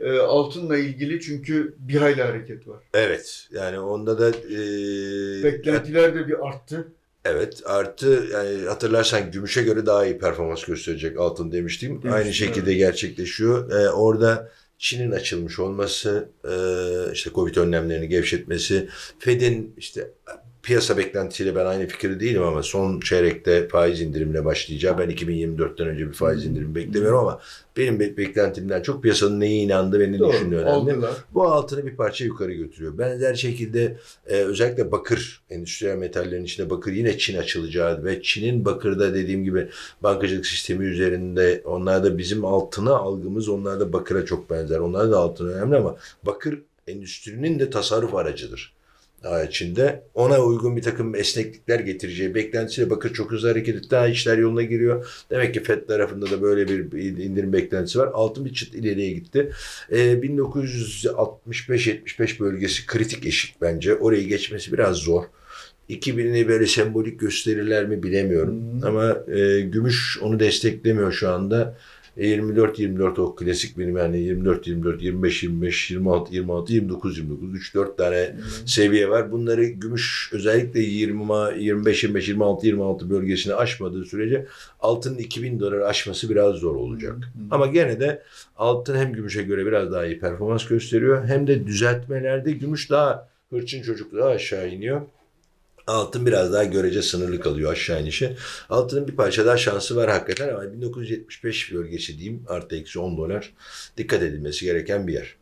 e, altınla ilgili çünkü bir hayli hareket var. Evet yani onda da e, Beklentiler de bir arttı. evet artı yani hatırlarsan gümüşe göre daha iyi performans gösterecek altın demiştim. Demiştim, Aynı şekilde gerçekleşiyor. E, orada Çin'in açılmış olması, e, işte Covid önlemlerini gevşetmesi, Fed'in işte piyasa beklentisiyle ben aynı fikirde değilim ama son çeyrekte faiz indirimine başlayacağı. Ben 2024'ten önce bir faiz indirimi beklemiyorum ama benim be- beklentimden çok piyasanın neye inandığı ve ne Doğru. düşündüğü önemli. Aldılar. Bu altını bir parça yukarı götürüyor. Benzer şekilde e, özellikle bakır, endüstriyel metallerin içinde bakır yine Çin açılacağı ve Çin'in bakırda dediğim gibi bankacılık sistemi üzerinde onlarda bizim altına algımız onlarda bakıra çok benzer. Onlar da altın önemli ama bakır endüstrinin de tasarruf aracıdır. Daha içinde ona uygun bir takım esneklikler getireceği beklentisiyle bakır çok hızlı hareket etti. Daha işler yoluna giriyor. Demek ki FED tarafında da böyle bir indirim beklentisi var. Altın bir çıt ileriye gitti. Ee, 1965-75 bölgesi kritik eşik bence. Orayı geçmesi biraz zor. 2000'ini böyle sembolik gösterirler mi bilemiyorum. Hı. Ama e, gümüş onu desteklemiyor şu anda. E, 24-24 o klasik benim yani 24-24, 25-25, 26-26, 29-29 3-4 tane seviye var. Bunları gümüş özellikle 20, 25, 25, 26, 26 bölgesini aşmadığı sürece altının 2000 dolar aşması biraz zor olacak. Ama gene de altın hem gümüşe göre biraz daha iyi performans gösteriyor hem de düzeltmelerde gümüş daha hırçın çocuk daha aşağı iniyor. Altın biraz daha görece sınırlı kalıyor aşağı inişi. Altının bir parça daha şansı var hakikaten ama 1975 bölgesi diyeyim artı eksi 10 dolar dikkat edilmesi gereken bir yer.